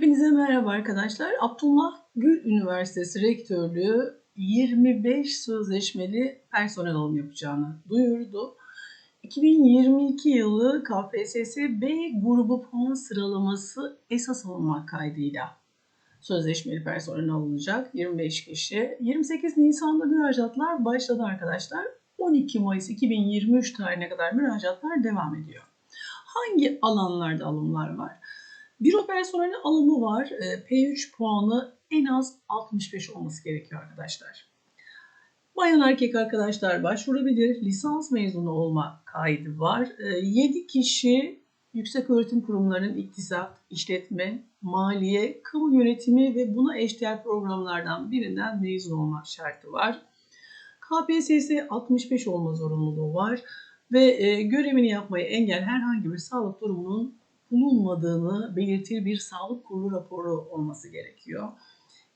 Hepinize merhaba arkadaşlar. Abdullah Gül Üniversitesi Rektörlüğü 25 sözleşmeli personel alım yapacağını duyurdu. 2022 yılı KPSS B grubu puan sıralaması esas alınmak kaydıyla sözleşmeli personel alınacak 25 kişi. 28 Nisan'da müracaatlar başladı arkadaşlar. 12 Mayıs 2023 tarihine kadar müracaatlar devam ediyor. Hangi alanlarda alımlar var? Büro personeli alımı var. Ee, P3 puanı en az 65 olması gerekiyor arkadaşlar. Bayan erkek arkadaşlar başvurabilir. Lisans mezunu olma kaydı var. 7 ee, kişi yüksek öğretim kurumlarının iktisat, işletme, maliye, kamu yönetimi ve buna eşdeğer programlardan birinden mezun olmak şartı var. KPSS 65 olma zorunluluğu var ve e, görevini yapmayı engel herhangi bir sağlık durumunun bulunmadığını belirtir bir sağlık kurulu raporu olması gerekiyor.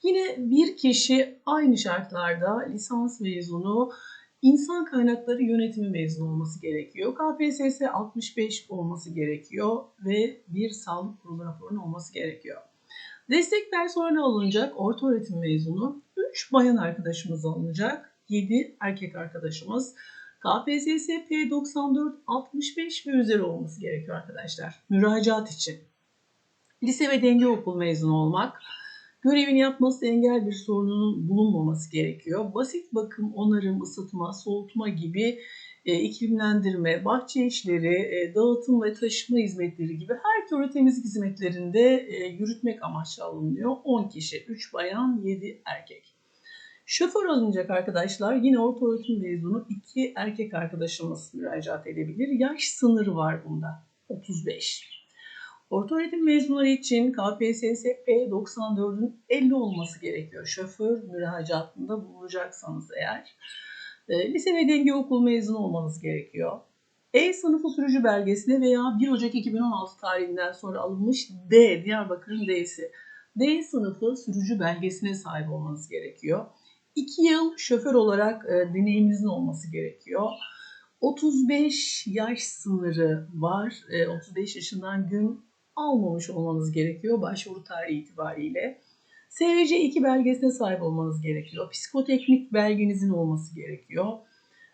Yine bir kişi aynı şartlarda lisans mezunu insan kaynakları yönetimi mezunu olması gerekiyor. KPSS 65 olması gerekiyor ve bir sağlık kurulu raporunun olması gerekiyor. Destek personeli alınacak orta öğretim mezunu 3 bayan arkadaşımız alınacak, 7 erkek arkadaşımız. KPSS P94 65 ve üzeri olması gerekiyor arkadaşlar. Müracaat için. Lise ve denge okul mezunu olmak, görevini yapması engel bir sorunun bulunmaması gerekiyor. Basit bakım, onarım, ısıtma, soğutma gibi e, iklimlendirme, bahçe işleri, e, dağıtım ve taşıma hizmetleri gibi her türlü temizlik hizmetlerinde e, yürütmek amaçlı alınıyor. 10 kişi, 3 bayan, 7 erkek. Şoför alınacak arkadaşlar yine orta öğretim mezunu iki erkek arkadaşımız müracaat edebilir. Yaş sınırı var bunda 35. Orta öğretim mezunları için KPSS P94'ün 50 olması gerekiyor. Şoför müracaatında bulunacaksanız eğer. E, lise ve denge okul mezunu olmanız gerekiyor. E sınıfı sürücü belgesine veya 1 Ocak 2016 tarihinden sonra alınmış D, Diyarbakır'ın D'si. D sınıfı sürücü belgesine sahip olmanız gerekiyor. 2 yıl şoför olarak e, deneyiminizin olması gerekiyor. 35 yaş sınırı var. E, 35 yaşından gün almamış olmanız gerekiyor başvuru tarihi itibariyle. SVC 2 belgesine sahip olmanız gerekiyor. Psikoteknik belgenizin olması gerekiyor.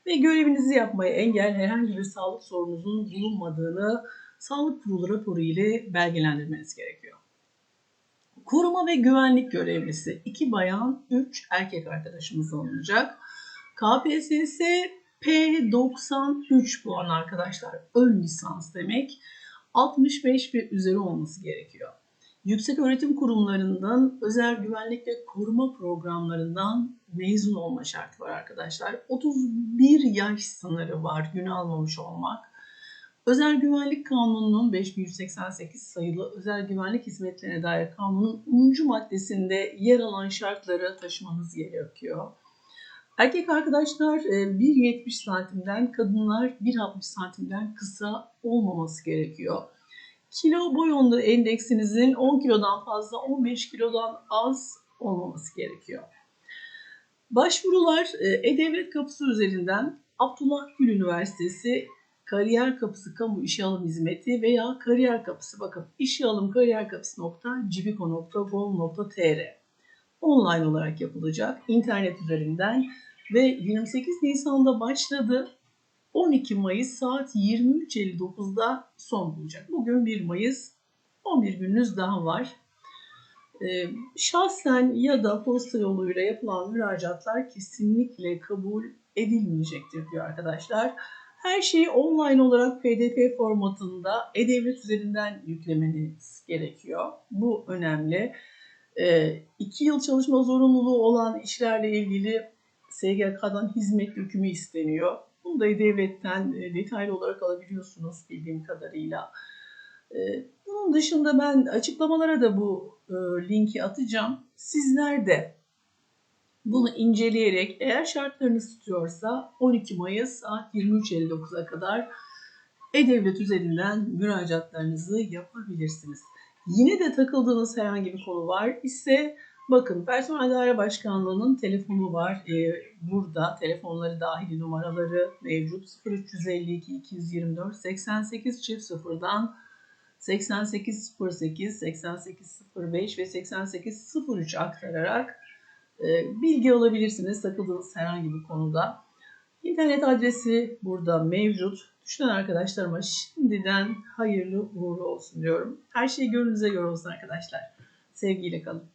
Ve görevinizi yapmaya engel herhangi bir sağlık sorununuzun bulunmadığını sağlık kurulu raporu ile belgelendirmeniz gerekiyor. Koruma ve güvenlik görevlisi 2 bayan 3 erkek arkadaşımız alınacak. KPSS P93 puan arkadaşlar. Ön lisans demek. 65 ve üzeri olması gerekiyor. Yüksek öğretim kurumlarından özel güvenlik ve koruma programlarından mezun olma şartı var arkadaşlar. 31 yaş sınırı var gün almamış olmak. Özel Güvenlik Kanunu'nun 5188 sayılı Özel Güvenlik Hizmetlerine dair kanunun 10. maddesinde yer alan şartları taşımanız gerekiyor. Erkek arkadaşlar 1.70 e, santimden, kadınlar 1.60 santimden kısa olmaması gerekiyor. Kilo boy onda endeksinizin 10 kilodan fazla 15 kilodan az olmaması gerekiyor. Başvurular e, E-Devlet Kapısı üzerinden Abdullah Gül Üniversitesi Kariyer Kapısı Kamu İşe Alım Hizmeti veya Kariyer Kapısı bakın işe alım kariyer kapısı.cibiko.gov.tr online olarak yapılacak internet üzerinden ve 28 Nisan'da başladı. 12 Mayıs saat 23.59'da son bulacak. Bugün 1 Mayıs 11 gününüz daha var. Ee, şahsen ya da posta yoluyla yapılan müracaatlar kesinlikle kabul edilmeyecektir diyor arkadaşlar. Her şeyi online olarak PDF formatında e-devlet üzerinden yüklemeniz gerekiyor. Bu önemli. E, iki yıl çalışma zorunluluğu olan işlerle ilgili SGK'dan hizmet yükümü isteniyor. Bunu da e-devletten e, detaylı olarak alabiliyorsunuz bildiğim kadarıyla. E, bunun dışında ben açıklamalara da bu e, linki atacağım. Sizler de bunu inceleyerek eğer şartlarınız tutuyorsa 12 Mayıs saat 23.59'a kadar E-Devlet üzerinden müracaatlarınızı yapabilirsiniz. Yine de takıldığınız herhangi bir konu var ise bakın Personel Daire Başkanlığı'nın telefonu var. Ee, burada telefonları dahil numaraları mevcut 0352 224 88 çift sıfırdan 8808, 8805 ve 8803 aktararak bilgi alabilirsiniz takıldığınız herhangi bir konuda. İnternet adresi burada mevcut. Düşünen arkadaşlarıma şimdiden hayırlı uğurlu olsun diyorum. Her şey gönlünüze göre olsun arkadaşlar. Sevgiyle kalın.